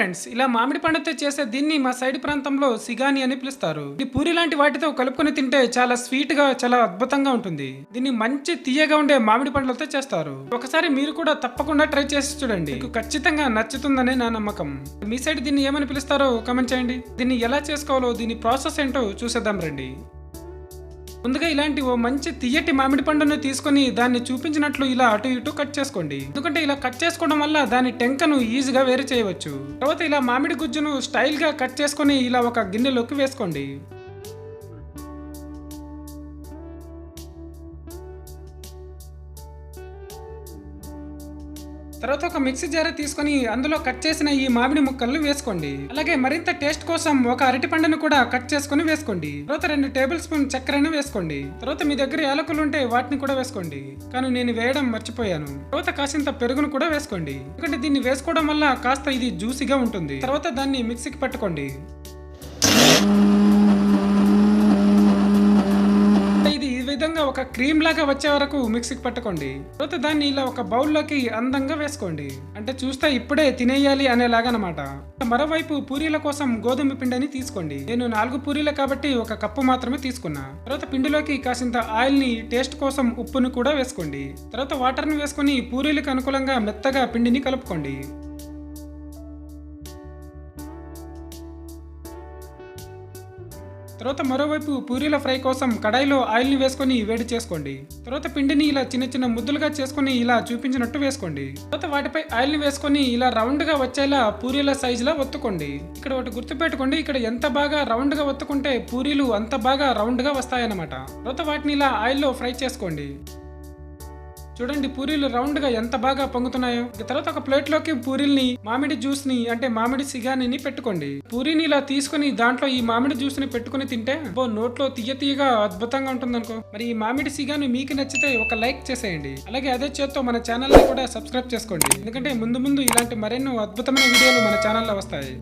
Friends ఇలా మామిడి పండుతో చేసే దీన్ని మా సైడ్ ప్రాంతంలో సిగాని అని పిలుస్తారు. ఇది పూరి లాంటి వాటితో కలుపుకొని తింటే చాలా స్వీట్గా చాలా అద్భుతంగా ఉంటుంది. దీన్ని మంచి తీయగా ఉండే మామిడి పండ్లతో చేస్తారు. ఒకసారి మీరు కూడా తప్పకుండా ట్రై చేసి చూడండి. మీకు ఖచ్చితంగా నచ్చుతుందనే నా నమ్మకం. మీ సైడ్ దీన్ని ఏమని పిలుస్తారో కమెంట్ చేయండి. దీన్ని ఎలా చేసుకోవాలో దీని ప్రాసెస్ ఏంటో చూసేద్దాం రండి. ముందుగా ఇలాంటి ఓ మంచి తీయటి మామిడి పండును తీసుకొని దాన్ని చూపించినట్లు ఇలా అటు ఇటు కట్ చేసుకోండి. ఎందుకంటే ఇలా కట్ చేసుకోవడం వల్ల దాని టెంకను ఈజీగా వేరు చేయవచ్చు. తర్వాత ఇలా మామిడి గుజ్జును స్టైల్గా కట్ చేసుకొని ఇలా ఒక గిన్నెలోకి వేసుకోండి. తర్వాత ఒక మిక్సీ జార్ తీసుకొని అందులో కట్ చేసిన ఈ మామిడి ముక్కలను వేసుకోండి. అలాగే మరింత టేస్ట్ కోసం ఒక అరటి పండును కూడా కట్ చేసుకొని వేసుకోండి. తర్వాత రెండు టేబుల్ స్పూన్ చక్కెరను వేసుకోండి. తర్వాత మీ దగ్గర యాలకులు ఉంటే వాటిని కూడా వేసుకోండి. కానీ నేను వేయడం మర్చిపోయాను. తర్వాత కాసింత పెరుగును కూడా వేసుకోండి. ఎందుకంటే దీన్ని వేసుకోవడం వల్ల కాస్త ఇది జ్యూసీగా ఉంటుంది. తర్వాత దాన్ని మిక్సీకి పట్టుకోండి ఇది ఈ విధంగా ఒక క్రీమ్ లాగా వచ్చే వరకు మిక్సీకి పట్టుకోండి. తర్వాత దాన్ని ఇలా ఒక బౌల్లోకి అందంగా వేసుకోండి. అంటే చూస్తే ఇప్పుడే తినేయాలి అనేలాగా అనమాట మరోవైపు పూరీల కోసం గోధుమ పిండిని తీసుకోండి. నేను నాలుగు పూరీలు కాబట్టి ఒక కప్పు మాత్రమే తీసుకున్నా. తర్వాత పిండిలోకి కాసింత ఆయిల్ని టేస్ట్ కోసం ఉప్పును కూడా వేసుకోండి. తర్వాత వాటర్ని వేసుకొని పూరీలకు అనుకూలంగా మెత్తగా పిండిని కలుపుకోండి. తర్వాత మరోవైపు పూరీల ఫ్రై కోసం కడాయిలో ఆయిల్ని వేసుకొని వేడి చేసుకోండి. తర్వాత పిండిని ఇలా చిన్న చిన్న ముద్దులుగా చేసుకొని ఇలా చూపించినట్టు వేసుకోండి. తర్వాత వాటిపై ఆయిల్ని వేసుకొని ఇలా రౌండ్గా వచ్చేలా పూరీల సైజులా ఒత్తుకోండి. ఇక్కడ ఒకటి గుర్తుపెట్టుకోండి ఇక్కడ ఎంత బాగా రౌండ్గా ఒత్తుకుంటే పూరీలు అంత బాగా రౌండ్గా వస్తాయన్నమాట. తర్వాత వాటిని ఇలా ఆయిల్లో ఫ్రై చేసుకోండి. చూడండి పూరీలు రౌండ్గా ఎంత బాగా పొంగుతున్నాయో. తర్వాత ఒక ప్లేట్లోకి పూరీల్ని మామిడి జ్యూస్ని అంటే మామిడి సిగానిని పెట్టుకోండి. పూరీని ఇలా తీసుకొని దాంట్లో ఈ మామిడి జ్యూస్ని పెట్టుకుని తింటే ఓ నోట్లో తీయ తీయగా అద్భుతంగా ఉంటుంది అనుకో మరి ఈ మామిడి సిగాని మీకు నచ్చితే ఒక లైక్ చేసేయండి. అలాగే అదే చేత్తో మన ఛానల్ని కూడా సబ్స్క్రైబ్ చేసుకోండి. ఎందుకంటే ముందు ముందు ఇలాంటి మరెన్నో అద్భుతమైన వీడియోలు మన ఛానల్లో వస్తాయి.